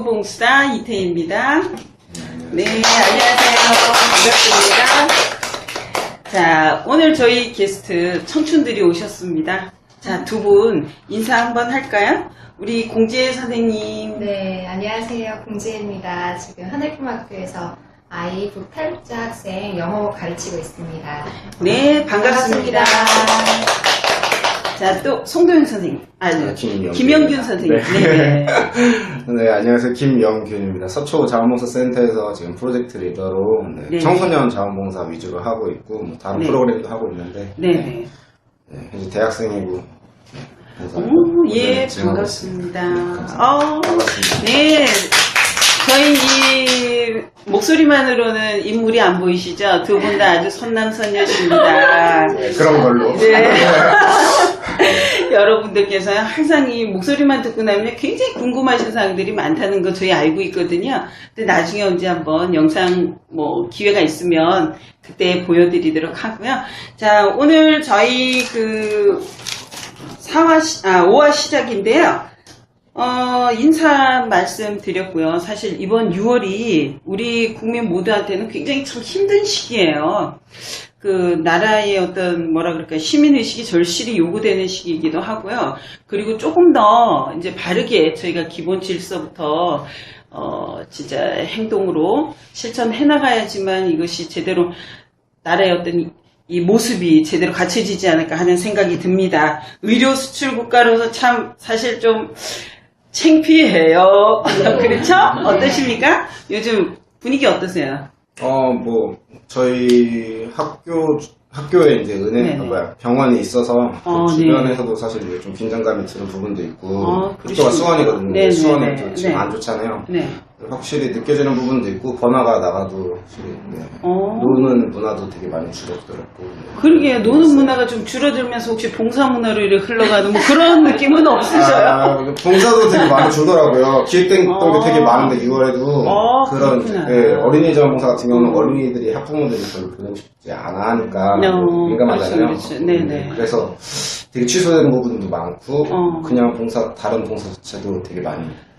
토크토크 봉사 이태입니다. 네, 안녕하세요. 반갑습니다. 자, 오늘 저희 게스트 청춘들이 오셨습니다. 자, 두 분 인사 한번 할까요? 우리 공지혜 선생님. 네, 안녕하세요. 공지혜입니다. 지금 하늘품학교에서 아이 북탈자 학생 영어 가르치고 있습니다. 네, 반갑습니다. 자, 또 송도영 선생님. 아, 네, 김영균. 김영균 선생님. 네. 네. 네, 안녕하세요. 김영균입니다. 서초 자원봉사 센터에서 지금 프로젝트 리더로 네, 네. 청소년 자원봉사 위주로 하고 있고 뭐 다른 네. 프로그램도 하고 있는데 네. 네. 네, 현재 대학생이고 오, 예, 반갑습니다. 어. 네. 저희 이 목소리만으로는 인물이 안 보이시죠? 두 분 다 아주 선남선녀십니다. 네, 그런 걸로. 네. 여러분들께서 항상 이 목소리만 듣고 나면 굉장히 궁금하신 사항들이 많다는 거 저희 알고 있거든요. 근데 나중에 언제 한번 영상 뭐 기회가 있으면 그때 보여드리도록 하고요. 자, 오늘 저희 그 4화, 시, 아, 5화 시작인데요. 어, 인사 말씀 드렸고요. 사실 이번 6월이 우리 국민 모두한테는 굉장히 참 힘든 시기예요. 그 나라의 어떤 뭐라 그럴까 시민의식이 절실히 요구되는 시기이기도 하고요. 그리고 조금 더 이제 바르게 저희가 기본 질서부터 어 진짜 행동으로 실천해 나가야지만 이것이 제대로 나라의 어떤 이- 이 모습이 제대로 갖춰지지 않을까 하는 생각이 듭니다. 의료 수출 국가로서 참 사실 좀 창피해요. 그렇죠? 어떠십니까? 요즘 분위기 어떠세요? 어, 뭐 저희 학교 학교에 이제 은행 네네. 아, 뭐야 병원이 있어서 그 어, 네. 주변에서도 사실 이제 좀 긴장감이 드는 부분도 있고 어, 학교가 그러시군요. 수원이거든요. 네네네. 수원이 또 지금 네. 안 좋잖아요. 네. 확실히 느껴지는 부분도 있고 번화가 나가도 확실히 네. 어. 노는 문화도 되게 많이 줄어들었고 그러게 노는 문화가 좀 줄어들면서 혹시 봉사 문화로 이렇게 흘러가는 뭐 그런 느낌은 없으셔요? 아, 봉사도 되게 많이 주더라고요. 기획된 어. 게 되게 많은데 6월에도 어, 그런 그렇구나. 예, 어린이 자원봉사 같은 경우는 음. 어린이들이 학부모들이 별로 보내고 싶지 않아 하니까 어, 민감하잖아요. 그렇죠, 그렇죠. 네네. 그래서 되게 취소되는 부분도 많고 어. 그냥 봉사 다른 봉사 자체도 되게 많이 예.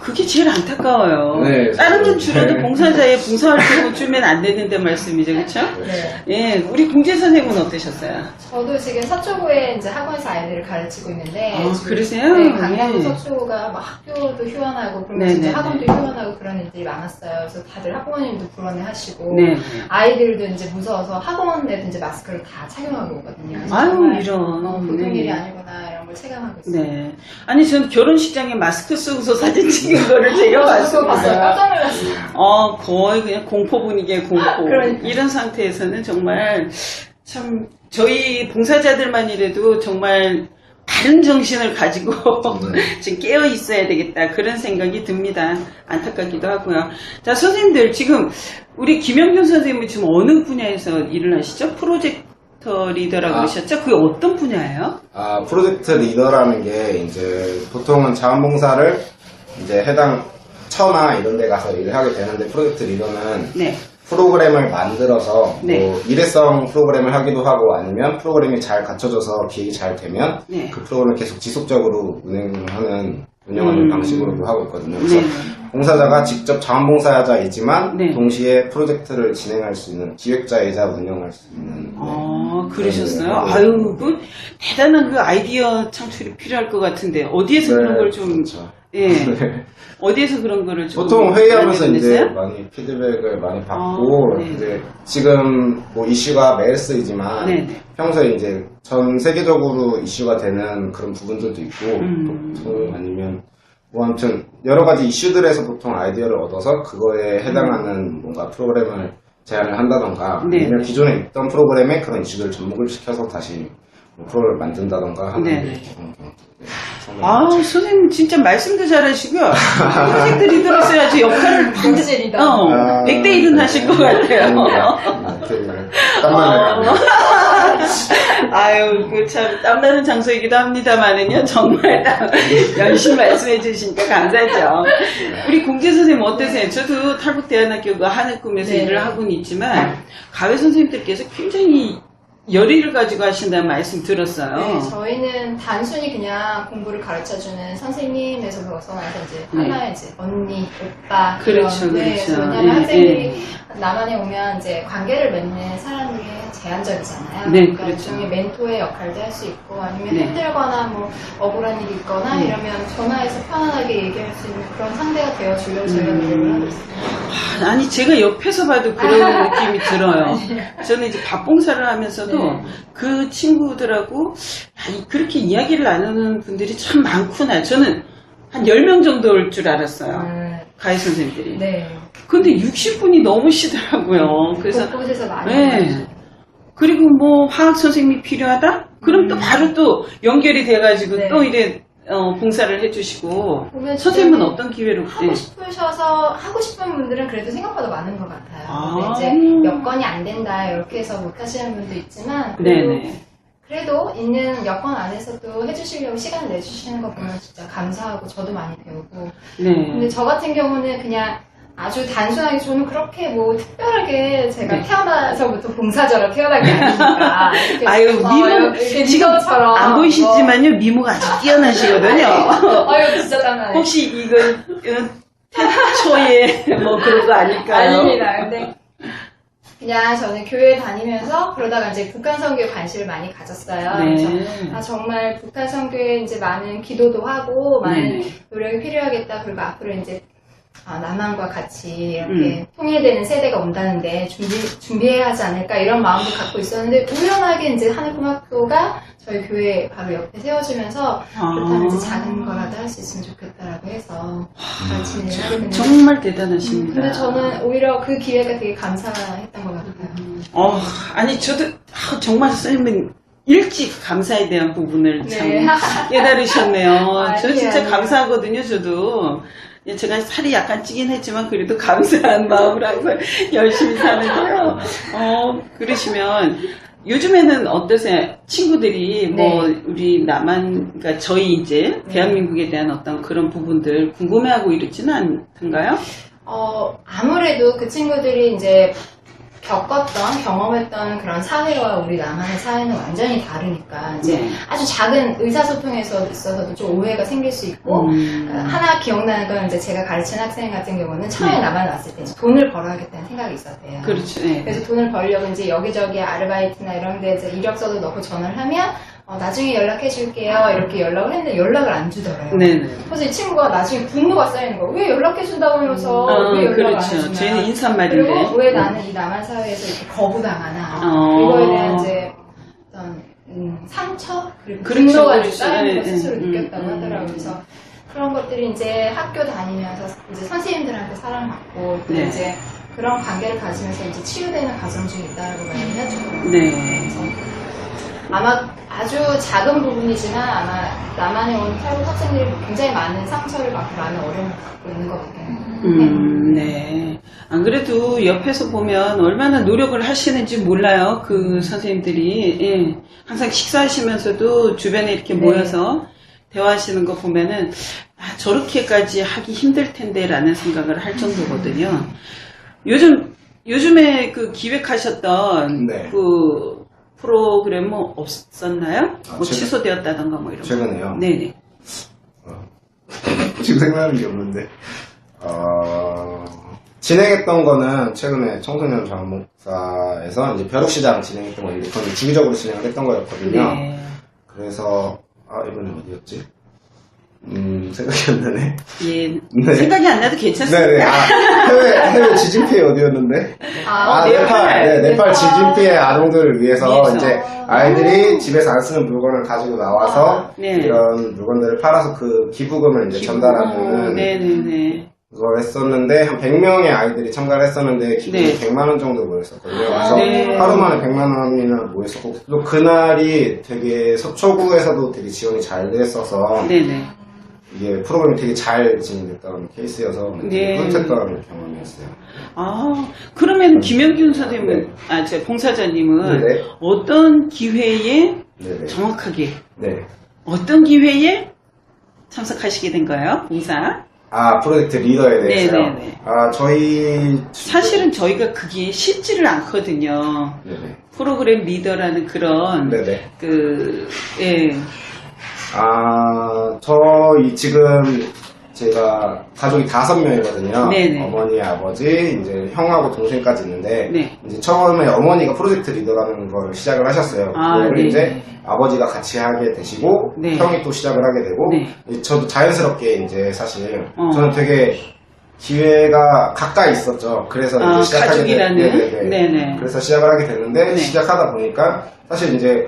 그게 제일 안타까워요. 네, 다른 건 줄어도 네. 봉사자의 봉사활동을 주면 안 되는데 말씀이죠, 그렇죠? 네. 예, 우리 공재 선생님은 어떠셨어요? 저도 지금 서초구에 이제 학원에서 아이들을 가르치고 있는데. 아, 지금 그러세요? 네, 강남구 네. 서초구가 막 학교도 휴원하고, 그러면 네네네. 진짜 학원도 휴원하고 그런 일들이 많았어요. 그래서 다들 학부모님도 불안해 하시고. 네. 아이들도 이제 무서워서 학원에도 이제 마스크를 다 착용하고 오거든요. 아유, 이런. 어, 보통 네. 일이 아니구나 이런 걸 체감하고 있어요. 네. 아니, 저는 결혼식장에 마스크 쓰고서 사진 찍은 거를 제가 그거 봤어요. 깜짝 놀랐어요. 어, 거의 그냥 공포 분위기의 공포. 그러니까. 이런 상태에서는 정말 참 저희 봉사자들만이라도 정말 바른 정신을 가지고 네. 지금 깨어 있어야 되겠다 그런 생각이 듭니다. 안타깝기도 하고요. 자 선생님들 지금 우리 김영균 선생님은 지금 어느 분야에서 일을 하시죠? 프로젝터 리더라고 아. 그러셨죠? 그게 어떤 분야예요? 아, 프로젝트 리더라는 게 이제 보통은 자원봉사를 이제 해당 처나 이런 데 가서 일을 하게 되는데 프로젝트 리더는 네. 프로그램을 만들어서 네. 뭐 일회성 프로그램을 하기도 하고 아니면 프로그램이 잘 갖춰져서 기획이 잘 되면 네. 그 프로그램을 계속 지속적으로 운행하는 운영하는 음. 방식으로도 하고 있거든요. 그래서 네. 봉사자가 직접 자원봉사자이지만 네. 동시에 프로젝트를 진행할 수 있는 기획자이자 운영할 수 있는 네. 아, 그러셨어요? 네, 네. 아유, 그 대단한 그 아이디어 창출이 필요할 것 같은데 어디에서 네, 그런 걸좀 그렇죠. 예. 네. 어디에서 그런 거를 좀 보통 회의하면서 이제 보냈어요? 많이 피드백을 많이 받고 아, 네. 이제 지금 뭐 이슈가 메르스이지만 네, 네. 평소에 이제 전 세계적으로 이슈가 되는 그런 부분들도 있고 음. 보통 아니면 뭐 아무튼 여러 가지 이슈들에서 보통 아이디어를 얻어서 그거에 해당하는 뭔가 프로그램을 제안을 한다던가 네. 아니면 기존에 있던 프로그램에 그런 이슈들을 접목을 시켜서 다시 로그램을 만든다던가 하는 네. 경우도 아, 선생님 진짜 말씀도 잘하시고요. 선생님들이 들었어야지 역할을. 어, 아, 100대 1은 하실 것 같아요. 아닙니다. 네, 되게 땀나네요. 아유, 그 참, 땀나는 장소이기도 합니다만은요, 정말 땀- 열심히 말씀해 주시니까 감사하죠. 우리 공재 선생님 어떠세요? 저도 탈북대안학교 그 하늘 꿈에서 네. 일을 하고는 있지만, 가외 선생님들께서 굉장히 열의를 가지고 하신다는 말씀 들었어요. 네, 저희는 단순히 그냥 공부를 가르쳐주는 선생님에서 벗어나서 이제 네. 하나의 이제 언니, 오빠 그렇죠, 이런 네, 그렇죠. 왜냐면 예, 학생들이 남한에 오면 이제 관계를 맺는 사람들이 제한적이잖아요. 네, 그러니까 그렇죠. 일종의 멘토의 역할도 할 수 있고 아니면 네. 힘들거나 뭐 억울한 일이 있거나 네. 이러면 전화해서 편안하게 얘기할 수 있는 그런 상대가 되어 주려고 음. 노력을 하고 있습니다. 아니 제가 옆에서 봐도 그런 느낌이 들어요. 저는 이제 밥봉사를 하면서도 네. 그 친구들하고 그렇게 이야기를 나누는 분들이 참 많구나. 저는 한 10명 정도 올 줄 알았어요. 음, 가해 선생님들이. 네. 근데 60분이 넘으시더라고요. 그래서 곳곳에서 많이 네. 그리고 뭐 화학 선생님이 필요하다? 그럼 또 음. 바로 또 연결이 돼가지고 네. 또 이래 어, 봉사를 해주시고 보면 선생님은 어떤 기회로 하고 네. 싶으셔서 하고 싶은 분들은 그래도 생각보다 많은 것 같아요. 아. 근데 이제 여건이 안 된다 이렇게 해서 못 하시는 분도 있지만 그래도, 네네. 그래도 있는 여건 안에서도 해주시려고 시간을 내주시는 거 보면 진짜 감사하고 저도 많이 배우고 근데 네. 저 같은 경우는 그냥 아주 단순하게 저는 그렇게 뭐 특별하게 제가 네. 태어나서부터 봉사자로 태어난 게 아니니까 아유, 어, 미모, 지금 안 보이시지만요, 미모가 아주 뛰어나시거든요. 뭐, 아유 진짜 아니에요. 혹시 이건, 이건 태초에 뭐 그런 거 아닐까요? 아닙니다. 근데 그냥 저는 교회 다니면서 그러다가 이제 북한 선교에 관심을 많이 가졌어요. 그래서 네. 아 정말 북한 선교에 이제 많은 기도도 하고 많은 네. 노력이 필요하겠다. 그리고 앞으로 이제 아, 남한과 같이 이렇게 음. 통일되는 세대가 온다는데 준비 준비해야 하지 않을까 이런 마음도 갖고 있었는데 우연하게 이제 하늘고등학교가 저희 교회 바로 옆에 세워지면서 그렇다면 이제 작은 거라도 할 수 있으면 좋겠다라고 해서 일을 하게 됐는데 정말 대단하십니다. 음, 근데 저는 오히려 그 기회가 되게 감사했던 것 같아요. 어, 아니, 저도 아, 정말 선생님은 일찍 감사에 대한 부분을 참 네. 깨달으셨네요. 저 진짜. 감사하거든요, 저도. 예, 제가 살이 약간 찌긴 했지만 그래도 감사한 마음으로 항상 열심히 사는데요. 어, 그러시면 요즘에는 어떠세요? 친구들이 뭐 네. 우리 남한, 그러니까 저희 이제 대한민국에 대한 어떤 그런 부분들 궁금해하고 이러지는 않던가요? 어, 아무래도 그 친구들이 이제 겪었던, 경험했던 그런 사회와 우리 남한의 사회는 완전히 다르니까 이제 네. 아주 작은 의사소통에서 있어서도 좀 오해가 생길 수 있고 음. 어, 하나 기억나는 건 이제 제가 가르치는 학생 같은 경우는 처음에 네. 남한에 왔을 때 돈을 벌어야겠다는 생각이 있었대요. 그렇죠. 네. 그래서 돈을 벌려고 이제 여기저기 아르바이트나 이런 데 이제 이력서도 넣고 전화를 하면 어, 나중에 연락해 줄게요 이렇게 연락을 했는데 연락을 안 주더라고요. 네네. 그래서 이 친구가 나중에 분노가 쌓이는 거야. 왜 연락해 준다고 하면서 어, 왜 연락을 안 그렇죠. 해주냐. 저희는 인사말인데. 그리고 왜 나는 이 남한 사회에서 이렇게 거부당하나 어. 이거에 대한 이제 어떤 음, 상처 그리고 그렇죠, 분노가 그렇죠. 쌓이는 걸 네, 스스로 네. 느꼈다고 음, 음. 하더라고요. 그래서 그런 것들이 이제 학교 다니면서 이제 선생님들한테 사랑받고 또 네. 이제 그런 관계를 가지면서 이제 치유되는 과정 중에 있다라고 말을 해주더라고요. 네. 그래서 아마 아주 작은 부분이지만 아마 남한에 온 탈북 학생들이 굉장히 많은 상처를 받고 많은 어려움을 갖고 있는 것 같아요. 음, 네. 안 그래도 옆에서 보면 얼마나 노력을 하시는지 몰라요. 그 선생님들이. 예. 항상 식사하시면서도 주변에 이렇게 네. 모여서 대화하시는 거 보면은, 아, 저렇게까지 하기 힘들 텐데 라는 생각을 할 정도거든요. 요즘, 요즘에 그 기획하셨던 네. 그 프로그램 뭐 없었나요? 아, 뭐 최근- 취소되었다던가 뭐 이런 거. 최근에요. 네네. 지금 생각나는 게 없는데. 어, 진행했던 거는 최근에 청소년 자원봉사에서 이제 벼룩시장 진행했던 거, 이건 주기적으로 진행을 했던 거였거든요. 네. 그래서, 아, 이번엔 어디였지? 음, 생각이 안 나네. 예. 네. 생각이 안 나도 괜찮습니다. 네네. 아, 해외, 해외 지진 피해 어디였는데? 아, 네팔. 네팔. 네, 네팔 네팔. 지진 피해 아동들을 위해서 위해서. 이제 아이들이 집에서 안 쓰는 물건을 가지고 나와서 아, 네. 이런 물건들을 팔아서 그 기부금을 이제 전달하는 네네네. 그걸 했었는데 한 100명의 아이들이 참가를 했었는데 기부금이 네. 100만 원 정도 모였었거든요. 아, 그래서 네. 하루 만에 100만 원이나 모였었고 또 그날이 되게 서초구에서도 되게 지원이 잘 됐어서 네네. 이게 프로그램이 되게 잘 진행됐던 케이스여서 네. 뿌듯했던 경험이었어요. 아, 그러면 김영균 선생님은, 아, 제 봉사자님은 네. 어떤 기회에 네네. 정확하게, 네. 어떤 기회에 참석하시게 된 거예요? 봉사? 아 프로젝트 리더에 대해서요. 네네네. 아 저희 사실은 저희가 그게 쉽지를 않거든요. 네네. 프로그램 리더라는 그런 네네. 그 예. 아 저희 지금 제가 가족이 다섯 명이거든요. 네네. 어머니, 아버지, 이제 형하고 동생까지 있는데 네. 이제 처음에 어머니가 프로젝트 리더라는 걸 시작을 하셨어요. 아, 그거를 네. 이제 아버지가 같이 하게 되시고 네. 형이 또 시작을 하게 되고 네. 저도 자연스럽게 이제 사실 어. 저는 되게 기회가 가까이 있었죠. 그래서 아, 시작하게. 네네. 그래서 시작을 하게 됐는데 네. 시작하다 보니까 사실 이제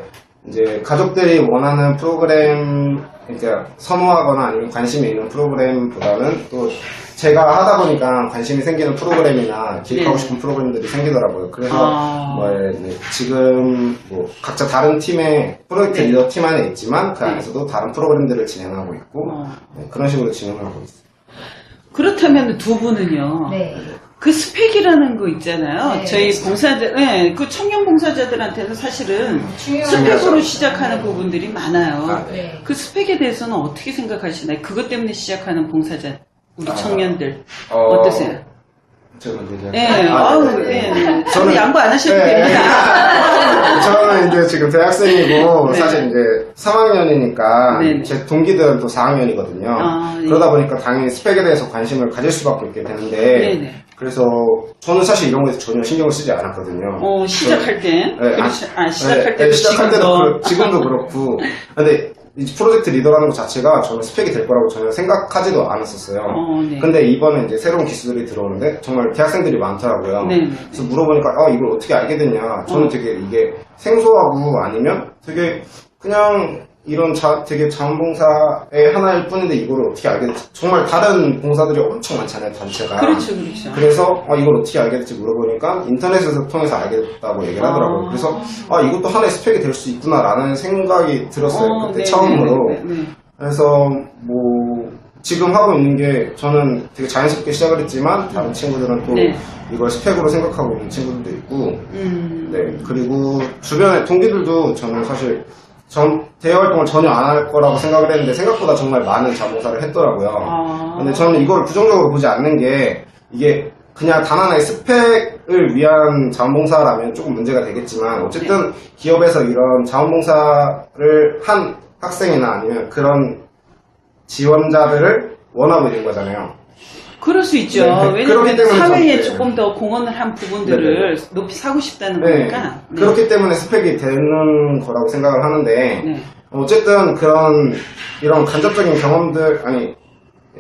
이제 가족들이 원하는 프로그램 그러니까 선호하거나 아니면 관심이 있는 프로그램보다는 또 제가 하다 보니까 관심이 생기는 프로그램이나 기획하고 네. 싶은 프로그램들이 생기더라고요. 그래서 아. 뭐 네, 지금 뭐 각자 다른 팀에 프로젝트 네. 리더 팀 안에 있지만 그 네. 안에서도 다른 프로그램들을 진행하고 있고 어. 네, 그런 식으로 진행을 하고 있어요. 그렇다면 두 분은요. 네. 그 스펙이라는 거 있잖아요. 네, 저희 그렇죠. 봉사자, 네, 그 청년 봉사자들한테는 사실은 중요한 스펙으로. 시작하는 네. 부분들이 많아요. 아, 네. 그 스펙에 대해서는 어떻게 생각하시나요? 그것 때문에 시작하는 봉사자, 우리 아, 청년들. 어, 어떠세요? 제가 먼저? 네, 아, 네, 네, 네. 네. 저는 양보 안 하셔도 네. 됩니다. 저는 이제 지금 대학생이고 네. 사실 이제 3학년이니까 네네. 제 동기들은 또 4학년이거든요. 아, 네. 그러다 보니까 당연히 스펙에 대해서 관심을 가질 수밖에 없게 되는데 네네. 그래서 저는 사실 이런 거에 전혀 신경을 쓰지 않았거든요. 어, 시작할 때. 네, 그렇지. 아, 시작할 네, 때도 네, 시작할 때도. 그렇- 지금도 그렇고 근데 이 프로젝트 리더라는 것 자체가 저는 스펙이 될 거라고 전혀 생각하지도 않았었어요. 어, 네. 근데 이번에 이제 새로운 기술들이 들어오는데 정말 대학생들이 많더라고요. 네. 그래서 물어보니까 아 이걸 어떻게 알게 됐냐. 저는 어. 되게 이게 생소하고 아니면 되게 그냥 이런 자, 되게 자원봉사의 하나일 뿐인데 이걸 어떻게 알게 됐지? 정말 다른 봉사들이 엄청 많잖아요 단체가. 그렇죠, 그렇죠. 그래서 아, 이걸 어떻게 알게 됐지 물어보니까 인터넷에서 통해서 알게 됐다고 얘기를 하더라고요. 아. 그래서 아 이것도 하나의 스펙이 될 수 있구나 라는 생각이 들었어요. 어, 그때 네, 처음으로. 네, 네, 네. 그래서 뭐 지금 하고 있는 게 저는 되게 자연스럽게 시작을 했지만 다른 친구들은 또 네. 이걸 스펙으로 생각하고 있는 친구들도 있고 음. 네 그리고 주변의 동기들도 저는 사실 전 대외 활동을 전혀 안 할 거라고 생각을 했는데 생각보다 정말 많은 자봉사를 했더라고요. 아. 근데 저는 이걸 부정적으로 보지 않는 게 이게 그냥 단 하나의 스펙을 위한 자원봉사라면 조금 문제가 되겠지만 어쨌든 기업에서 이런 자원봉사를 한 학생이나 아니면 그런 지원자들을 원하고 있는 거잖아요. 그럴 수 있죠. 네, 네. 왜냐하면 사회에 좀- 조금 더 공헌을 한 부분들을 높이 사고 싶다는 네. 거니까. 네. 그렇기 때문에 스펙이 되는 거라고 생각을 하는데 네. 어쨌든 그런 이런 간접적인 경험들 아니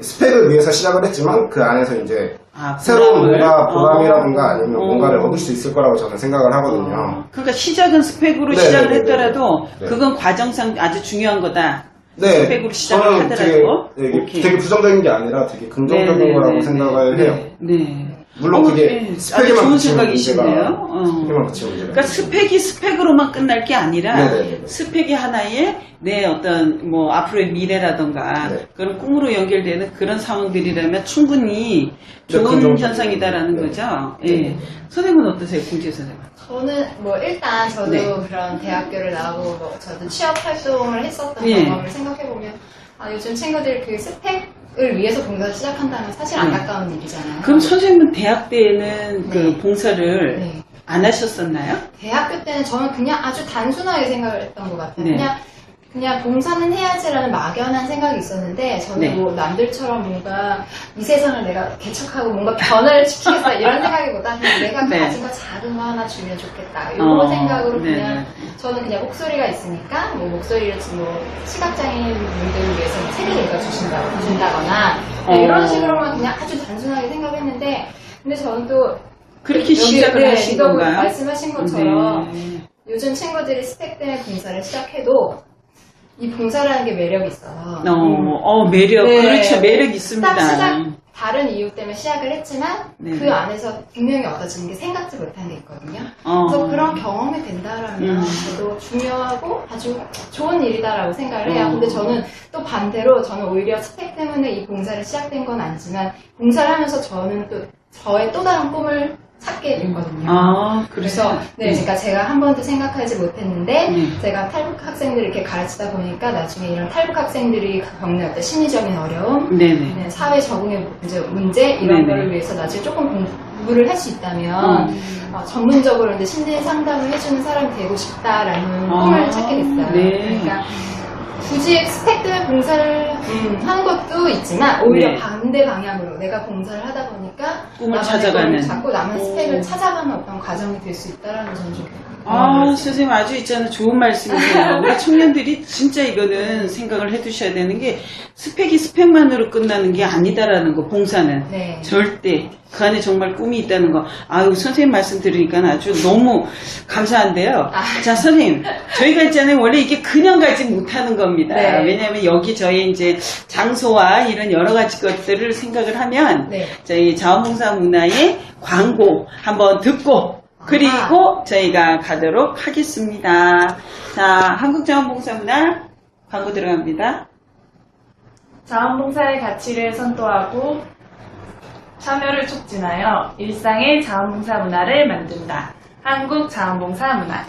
스펙을 위해서 시작을 했지만 그 안에서 이제 아, 새로운. 뭔가 보람이라든가 어. 아니면 어. 뭔가를 얻을 수 있을 거라고 저는 생각을 하거든요. 어. 그러니까 시작은 스펙으로 네, 시작을 네, 네, 했더라도 네. 그건 과정상 아주 중요한 거다. 네, 스펙으로 시작을 저는 하더라도? 되게, 되게, 오케이. 되게 부정적인 게 아니라 되게 긍정적인 네, 네, 거라고 네, 생각을 네, 해요. 네. 물론 어, 그게 네. 스펙에만 아주 좋은 생각이시네요. 문제가 어. 스펙에만 문제가 그러니까 스펙이 스펙으로만 끝날 게 아니라 네네네. 스펙이 하나의 내 어떤 뭐 앞으로의 미래라던가 네. 그런 꿈으로 연결되는 그런 상황들이라면 충분히 네, 좋은 긍정적인 현상이다라는 네. 거죠. 예. 선생님은 어떠세요, 공지 선생님? 저는 뭐 일단 저도 네. 그런 대학교를 나오고 뭐 저도 취업 활동을 했었던 예. 경험을 생각해 보면 아, 요즘 친구들 그 스펙을 위해서 봉사를 시작한다면 사실 네. 안타까운 일이잖아요. 그럼 선생님은 대학 때는 그 네. 봉사를 네. 안 하셨었나요? 대학교 때는 저는 그냥 아주 단순하게 생각을 했던 것 같아요. 네. 그냥 그냥 봉사는 해야지라는 막연한 생각이 있었는데 저는 네. 뭐 남들처럼 뭔가 이 세상을 내가 개척하고 뭔가 변화를 시키겠다 이런 생각이보다 그냥 내가 네. 가진 거 작은 거 하나 주면 좋겠다 이런 어, 생각으로 네, 그냥 네. 저는 그냥 목소리가 있으니까 뭐 목소리를 뭐 시각장애인 분들을 위해서 뭐 책을 읽어주신다고 준다거나 어. 이런 식으로만 그냥 아주 단순하게 생각했는데 근데 저는 또 그렇게 시작을 네, 하신 건가요? 말씀하신 것처럼 네. 요즘 친구들이 스펙 때문에 봉사를 시작해도 이 봉사라는 게 매력이 있어요. 어, 어, 매력. 네. 그렇죠. 매력 있습니다. 딱 시작 다른 이유 때문에 시작을 했지만 네. 그 안에서 분명히 얻어지는 게 생각지 못한 게 있거든요. 어. 그래서 그런 경험이 된다라면 음. 저도 중요하고 아주 좋은 일이다라고 생각을 해요. 음. 근데 저는 또 반대로 저는 오히려 스펙 때문에 이 봉사를 시작된 건 아니지만 봉사를 하면서 저는 또 저의 또 다른 꿈을 찾게 됐거든요. 아, 그래서 그래서 네, 그러니까 제가 한 번도 생각하지 못했는데 네. 제가 탈북 학생들을 이렇게 가르치다 보니까 나중에 이런 탈북 학생들이 겪는 어떤 심리적인 어려움, 네네. 네, 사회 적응의 문제, 문제 이런 네네. 거를 위해서 나중에 조금 공부를 할 수 있다면 음. 어, 전문적으로 이제 심리 상담을 해주는 사람이 되고 싶다라는 아, 꿈을 찾게 됐어요. 네. 그러니까 굳이 스펙 때문에 봉사를 음, 하는 것도 있지만 오히려 네. 반대 방향으로 내가 봉사를 하다 보니까 꿈을 찾아가는. 남의 오. 스펙을 찾아가는 어떤 과정이 될 수 있다라는 점좀 아, 선생님 아주 있잖아요. 좋은 말씀이세요. 우리 청년들이 진짜 이거는 생각을 해 두셔야 되는 게 스펙이 스펙만으로 끝나는 게 아니다라는 거, 봉사는. 네. 절대. 그 안에 정말 꿈이 있다는 거. 아유, 선생님 말씀 들으니까 아주 너무 감사한데요. 아. 자, 선생님. 저희가 있잖아요. 원래 이게 그냥 가지 못하는 겁니다. 네. 왜냐하면 여기 저희 이제 장소와 이런 여러 가지 것들을 생각을 하면 네. 저희 자원봉사 문화의 광고 한번 듣고 그리고 저희가 가도록 하겠습니다. 자, 한국자원봉사문화 광고 들어갑니다. 자원봉사의 가치를 선도하고 참여를 촉진하여 일상의 자원봉사 문화를 만든다. 한국 자원봉사 문화.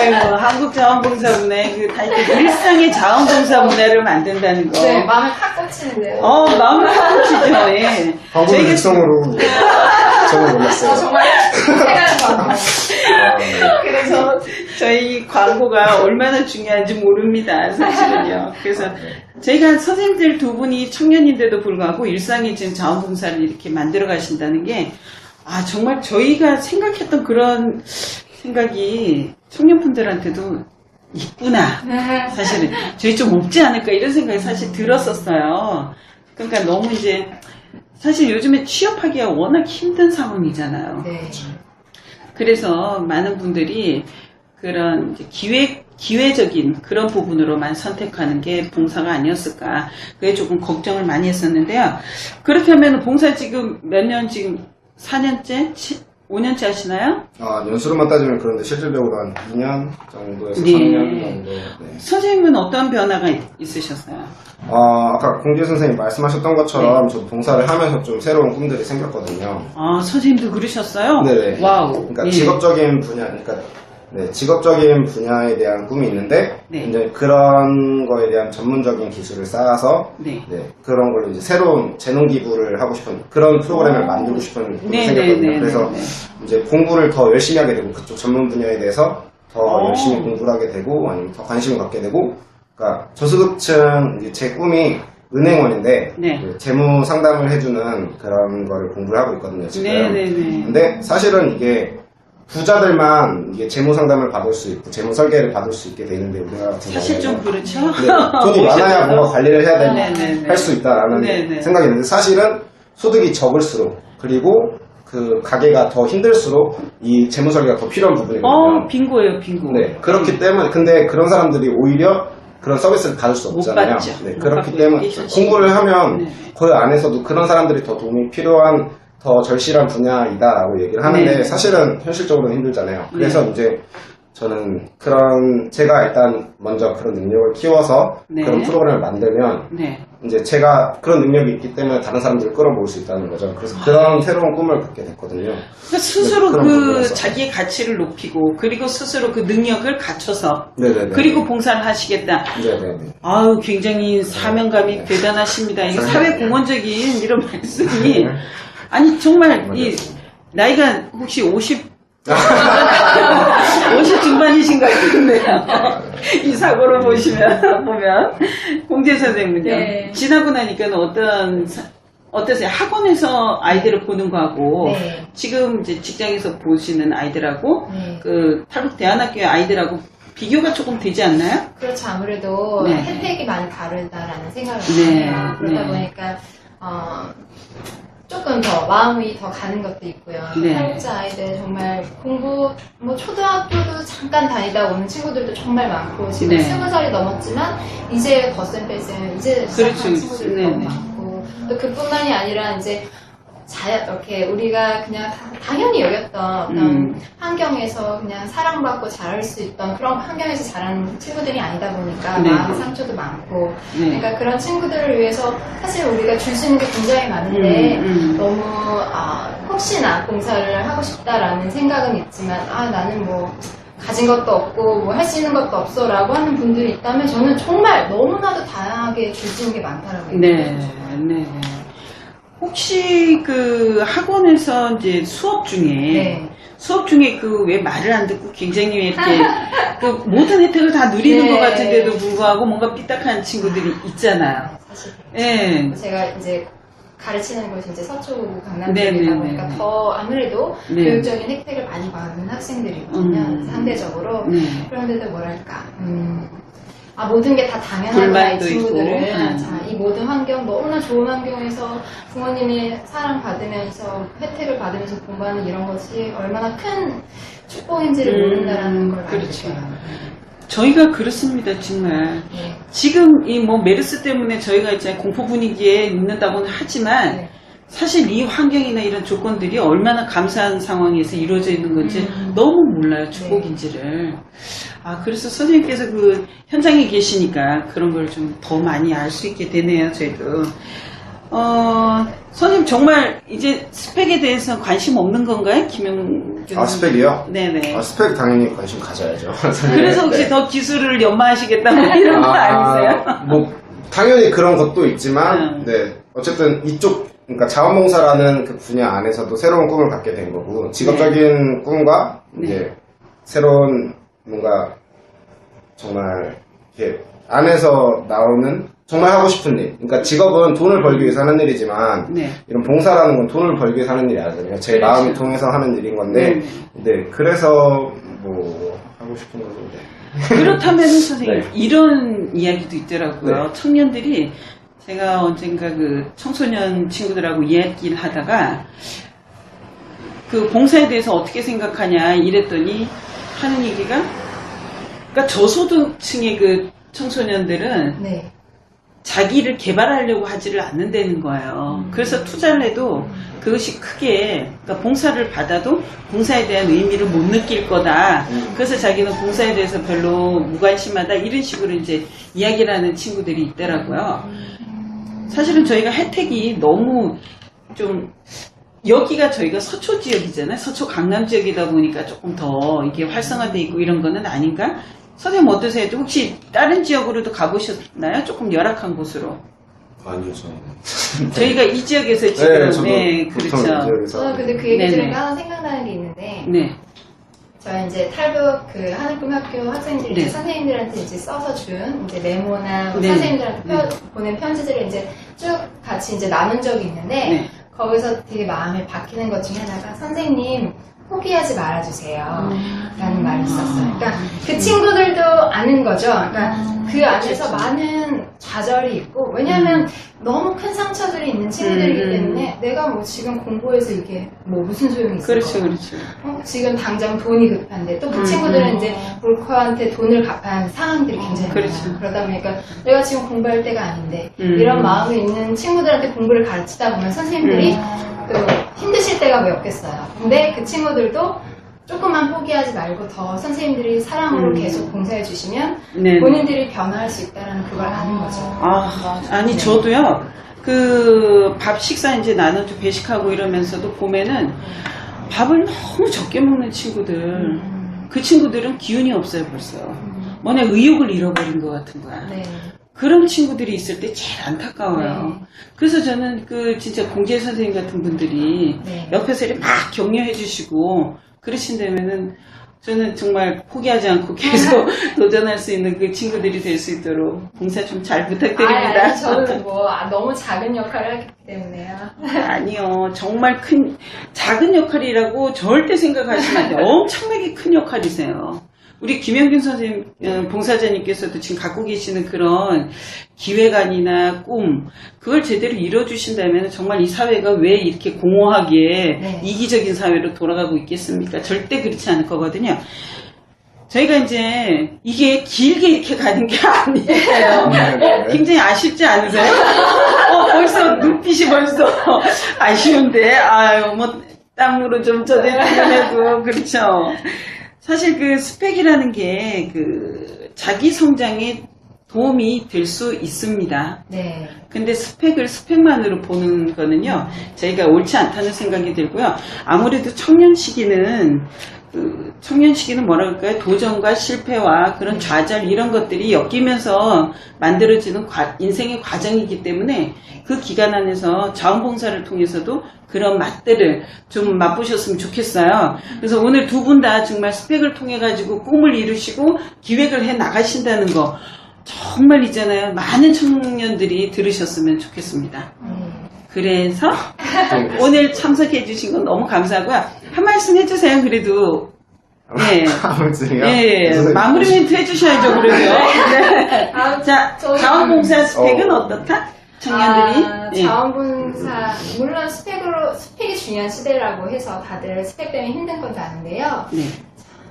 아이고, 한국자원봉사문화의 그 일상의 자원봉사문화를 만든다는 거. 네, 마음을 탁 꽂히는데요. 어, 마음을 탁치죠. 예. 광고 저희가 육성으로 저는 몰랐어요. 어, 정말 아, 네. 그래서 저희 광고가 얼마나 중요한지 모릅니다, 사실은요. 그래서 저희가 선생님들 두 분이 청년인데도 불구하고 일상에 지금 자원봉사를 이렇게 만들어 가신다는 게, 아, 정말 저희가 생각했던 그런 생각이 청년분들한테도 있구나. 네. 사실은 저희 좀 없지 않을까 이런 생각이 사실 들었었어요. 그러니까 너무 이제 사실 요즘에 취업하기가 워낙 힘든 상황이잖아요. 네. 그래서 많은 분들이 그런 기회, 기회적인 그런 부분으로만 선택하는 게 봉사가 아니었을까. 그게 조금 걱정을 많이 했었는데요. 그렇게 하면 봉사 지금 몇 년 지금 4년째? 5년째 하시나요? 아, 연수로만 따지면 그런데 실질적으로 한 2년 정도에서 네. 3년 정도. 네. 선생님은 어떤 변화가 있- 있으셨어요? 아, 아까 공재 선생님 말씀하셨던 것처럼 네. 저도 봉사를 하면서 좀 새로운 꿈들이 생겼거든요. 아, 선생님도 그러셨어요? 네네. 와우. 그러니까 예. 직업적인 분야, 그러니까 네, 직업적인 분야에 대한 꿈이 있는데 네. 이제 그런 거에 대한 전문적인 기술을 쌓아서 네. 네, 그런 걸로 이제 새로운 재능 기부를 하고 싶은 그런 프로그램을 만들고 싶은 꿈이 네, 생겼거든요. 네, 네, 그래서 네, 이제 공부를 더 열심히 하게 되고 그쪽 전문 분야에 대해서 더 오. 열심히 공부를 하게 되고 아니면 더 관심을 갖게 되고 그러니까 저소득층 이제 제 꿈이 은행원인데 네. 그 재무 상담을 해주는 그런 거를 공부를 하고 있거든요 지금. 네네네. 근데 사실은 이게 부자들만 이게 재무 상담을 받을 수 있고 재무 설계를 받을 수 있게 되는데 우리나라 같은 사실 좀 경우에는 그렇죠. 네, 돈이 많아야 뭔가 관리를 해야 네네네. 될수 있다라는 네네. 생각이 있는데 사실은 소득이 적을수록 그리고 그 가게가 더 힘들수록 이 재무 설계가 더 필요한 부분이거든요. 어, 빙고예요, 빙고. 네, 그렇기 때문에 근데 그런 사람들이 오히려 그런 서비스를 받을 수 못 없잖아요. 받죠. 네, 못 그렇기 받고 때문에. 공부를 하면 네. 그 안에서도 그런 사람들이 더 도움이 필요한 더 절실한 분야이다라고 얘기를 하는데 네. 사실은 현실적으로는 힘들잖아요. 그래서 이제 저는 그런 제가 일단 먼저 그런 능력을 키워서 네. 그런 프로그램을 만들면 네. 이제 제가 그런 능력이 있기 때문에 다른 사람들을 끌어모을 수 있다는 거죠. 그래서 그런 새로운 꿈을 갖게 됐거든요. 그러니까 스스로 네, 그. 자기의 가치를 높이고 그리고 스스로 그 능력을 갖춰서 네네네. 그리고 봉사를 하시겠다. 네네네. 아유 굉장히 사명감이 네. 대단하십니다. 네. 사회 공헌적인 이런 말씀이 아니 정말 이 나이가 혹시 50 50 중반이신 것 같은데요. 이 사고를 보시면 보면 공재 선생님은요. 네. 지나고 나니까는 어떤 사- 어떠세요? 학원에서 아이들을 보는 거하고 네. 지금 이제 직장에서 보시는 아이들하고 네. 그 탈북 대안학교의 아이들하고 비교가 조금 되지 않나요? 그렇죠. 아무래도 네. 혜택이 많이 다르다라는 생각을 네, 해요. 그러다 네. 보니까 어, 조금 더 마음이 더 가는 것도 있고요. 네. 탈북자 아이들 정말 공부 뭐 초등학교도 잠깐 다니다 오는 친구들도 정말 많고 지금 네. 스무 살이 넘었지만 이제 덧셈 뺄셈 이제 시작하는 그렇죠. 친구들도 네, 너무 네. 많고 또 그뿐만이 아니라 이제 자, 이렇게 우리가 그냥 다- 당연히 여겼던 어떤 음. 환경에서 그냥 사랑받고 자랄 수 있던 그런 환경에서 자라는 친구들이 아니다 보니까 네. 마음 상처도 많고 네. 그러니까 그런 친구들을 위해서 사실 우리가 줄 수 있는 게 굉장히 많은데 음, 음. 너무 아, 혹시나 봉사를 하고 싶다라는 생각은 있지만 아 나는 뭐 가진 것도 없고 뭐 할 수 있는 것도 없어라고 하는 분들이 있다면 저는 정말 너무나도 다양하게 줄 수 있는 게 많다라고 네. 네. 혹시 그 학원에서 이제 수업 중에 네. 수업 중에 그 왜 말을 안 듣고 굉장히 왜 이렇게 그 모든 혜택을 다 누리는 네. 것 같은데도 불구하고 뭔가 삐딱한 친구들이 있잖아요. 사실 예. 제가 이제 가르치는 곳이 이제 서초 네, 강남쪽이다 네, 보니까 네, 네. 더 아무래도 네. 교육적인 혜택을 많이 받는 학생들이거든요. 음. 상대적으로. 네. 그런데도 뭐랄까, 음, 아, 모든 게 다 당연하구나, 이 친구들은. 있고. 음. 자, 이 모든 환경, 너무나 좋은 환경에서 부모님의 사랑받으면서, 혜택을 받으면서 공부하는 이런 것이 얼마나 큰 축복인지를 음, 모른다는 걸 알게 그렇죠. 돼요. 저희가 그렇습니다, 정말. 네. 지금 이 뭐 메르스 때문에 저희가 이제 공포 분위기에 있는다고는 하지만 네. 사실 이 환경이나 이런 조건들이 얼마나 감사한 상황에서 이루어져 있는 건지 음. 너무 몰라요, 축복인지를. 아, 그래서 선생님께서 그 현장에 계시니까 그런 걸 좀 더 많이 알 수 있게 되네요, 저희도. 어, 선생님 정말 이제 스펙에 대해서 관심 없는 건가요? 김영 아, 스펙이요? 네네. 아, 스펙 당연히 관심 가져야죠. 그래서 혹시 네. 더 기술을 연마하시겠다 뭐 이런 거 아니세요? 뭐 당연히 그런 것도 있지만 음. 네 어쨌든 이쪽 그러니까 자원봉사라는 그 분야 안에서도 새로운 꿈을 갖게 된 거고 직업적인 꿈과 네. 이제 새로운 뭔가 정말 이렇게 안에서 나오는 정말 하고 싶은 일. 그러니까 직업은 돈을 벌기 위해서 하는 일이지만 네. 이런 봉사라는 건 돈을 벌기 위해서 하는 일이 아니거든요. 제 그렇죠. 마음이 통해서 하는 일인 건데, 네, 그래서 뭐 하고 싶은 거죠. 네. 그렇다면 선생님 네. 이런 이야기도 있더라고요. 네. 청년들이 제가 언젠가 그 청소년 친구들하고 이야기를 하다가 그 봉사에 대해서 어떻게 생각하냐 이랬더니 하는 얘기가 그러니까 저소득층의 그 청소년들은 네. 자기를 개발하려고 하지를 않는다는 거예요. 음. 그래서 투자를 해도 그것이 크게, 그러니까 봉사를 받아도 봉사에 대한 의미를 못 느낄 거다. 음. 그래서 자기는 봉사에 대해서 별로 무관심하다. 이런 식으로 이제 이야기를 하는 친구들이 있더라고요. 사실은 저희가 혜택이 너무 좀, 여기가 저희가 서초 지역이잖아요. 서초 강남 지역이다 보니까 조금 더 이게 활성화돼 있고 이런 거는 아닌가? 선생님 어떠세요? 혹시 다른 지역으로도 가보셨나요? 조금 열악한 곳으로. 아니요, 저는. 저희가 이 지역에서 지금 네, 보통 그렇죠. 저는 근데 그 얘기 하나 생각나는 게 있는데, 네, 저희 이제 탈북 그 하늘꿈학교 학생들이 네. 선생님들한테 이제 써서 준 이제 메모나 뭐 네. 선생님들한테 펴- 네. 보낸 편지들을 이제 쭉 같이 이제 나눈 적이 있는데 네. 거기서 되게 마음에 박히는 것 중에 하나가 선생님 포기하지 말아주세요. 라는 말을 썼어요. 그러니까 그 친구들도 아는 거죠. 그러니까 그 안에서 많은 좌절이 있고, 왜냐하면 너무 큰 상처들이 있는 친구들이기 음, 음. 때문에 내가 뭐 지금 공부해서 이게 뭐 무슨 소용이 있을까? 그렇죠, 그렇죠. 어, 지금 당장 돈이 급한데 또그 음, 친구들은 음. 이제 물커한테 돈을 갚아야 하는 상황들이 굉장히 그렇죠. 많아요. 그러다 보니까 내가 지금 공부할 때가 아닌데 음. 이런 마음이 있는 친구들한테 공부를 가르치다 보면 선생님들이 음. 그 힘드실 때가 몇 없겠어요. 근데 그 친구들도 조금만 포기하지 말고 더 선생님들이 사랑으로 음. 계속 봉사해 주시면 네. 본인들이 변화할 수 있다는 그걸 아는 거죠. 아, 아니 네. 저도요. 그 밥 식사 이제 나눠서 배식하고 이러면서도 보면은 밥을 너무 적게 먹는 친구들. 음. 그 친구들은 기운이 없어요 벌써. 뭐냐 의욕을 잃어버린 것 같은 거야. 네. 그런 친구들이 있을 때 제일 안타까워요. 네. 그래서 저는 그 진짜 공재 선생님 같은 분들이 네. 옆에서 이렇게 막 격려해 주시고 그러신다면은 저는 정말 포기하지 않고 계속 도전할 수 있는 그 친구들이 될 수 있도록 봉사 좀 잘 부탁드립니다. 아니, 저는 뭐 아, 너무 작은 역할을 하기 때문에요. 아니요. 정말 큰, 작은 역할이라고 절대 생각하시면 안 돼요. 엄청나게 큰 역할이세요. 우리 김영균 선생님, 어, 봉사자님께서도 지금 갖고 계시는 그런 기획안이나 꿈, 그걸 제대로 이뤄주신다면 정말 이 사회가 왜 이렇게 공허하게 네. 이기적인 사회로 돌아가고 있겠습니까? 절대 그렇지 않을 거거든요. 저희가 이제 이게 길게 이렇게 가는 게 아니에요. 네, 네. 어, 굉장히 아쉽지 않으세요? 어, 벌써 눈빛이 벌써 아쉬운데, 아유, 뭐, 땀으로 좀 젖어지긴 해도, 그렇죠. 사실 그 스펙이라는 게 그 자기 성장에 도움이 될 수 있습니다. 네. 근데 스펙을 스펙만으로 보는 거는요, 저희가 옳지 않다는 생각이 들고요. 아무래도 청년 시기는, 그 청년 시기는 뭐라 그럴까요? 도전과 실패와 그런 좌절 이런 것들이 엮이면서 만들어지는 과- 인생의 과정이기 때문에 그 기간 안에서 자원봉사를 통해서도 그런 맛들을 좀 맛보셨으면 좋겠어요. 그래서 오늘 두 분 다 정말 스펙을 통해 가지고 꿈을 이루시고 기획을 해 나가신다는 거 정말 있잖아요. 많은 청년들이 들으셨으면 좋겠습니다. 네. 그래서 좀 오늘 참석해 주신 건 너무 감사하고요. 한 말씀 해주세요. 그래도 예. 아무튼요. 예, 선생님, 마무리 멘트 해주셔야죠, 그래도. 네. 다음 자, 저희- 자원봉사 스펙은 어. 어. 떻다 청년들이? 아, 예. 자원봉사 물론 스펙으로 스펙이 중요한 시대라고 해서 다들 스펙 때문에 힘든 건 아는데요. 네.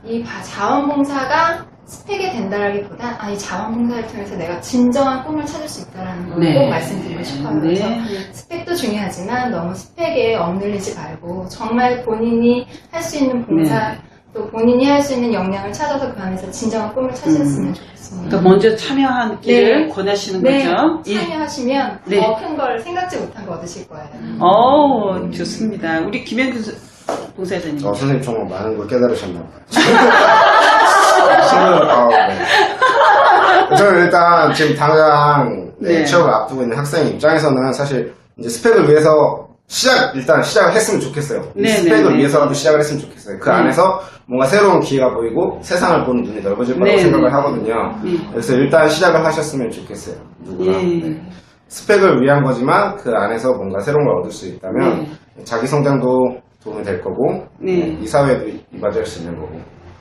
이 바- 자원봉사가 스펙이 된다라기보다 아, 이 자원봉사를 통해서 내가 진정한 꿈을 찾을 수 있다라는 걸 네. 꼭 말씀드리고 싶어요. 네. 그래서 스펙도 중요하지만 너무 스펙에 얽눌리지 말고 정말 본인이 할 수 있는 봉사 네. 또 본인이 할 수 있는 역량을 찾아서 그 안에서 진정한 꿈을 찾으셨으면 음. 좋겠습니다. 그러니까 먼저 참여하기를 네. 권하시는 네, 거죠? 예. 참여하시면 네. 더큰 걸 생각지 못한 거 얻으실 거예요. 어 좋습니다. 우리 김현규 봉사자님. 어, 선생님 정말 많은 걸 깨달으셨나 봐요. 신경, 아, 네. 저는 일단 지금 당장 네, 네. 취업을 앞두고 있는 학생 입장에서는 사실 이제 스펙을 위해서 시작, 일단 시작을 했으면 좋겠어요. 이 네, 스펙을 네, 네. 위해서라도 시작을 했으면 좋겠어요. 그 네. 안에서 뭔가 새로운 기회가 보이고 세상을 보는 눈이 넓어질 거라고 네, 생각을 네. 하거든요. 네. 그래서 일단 시작을 하셨으면 좋겠어요. 누구나. 예. 네. 스펙을 위한 거지만 그 안에서 뭔가 새로운 걸 얻을 수 있다면 자기 성장도 도움이 될 거고 네. 이 사회에도 이바지할 수 있는 거고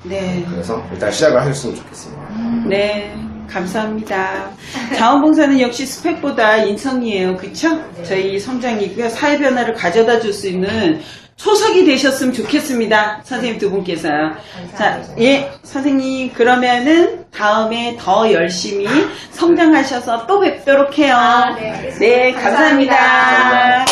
네. 그래서 일단 시작을 하셨으면 좋겠습니다. 네, 감사합니다. 자원봉사는 역시 스펙보다 인성이에요. 그쵸? 네. 저희 성장이고요. 사회 변화를 가져다 줄 수 있는 초석이 되셨으면 좋겠습니다. 선생님 두 분께서요. 자, 감사합니다. 예, 선생님, 그러면은 다음에 더 열심히 성장하셔서 또 뵙도록 해요. 아, 네. 네, 감사합니다. 감사합니다.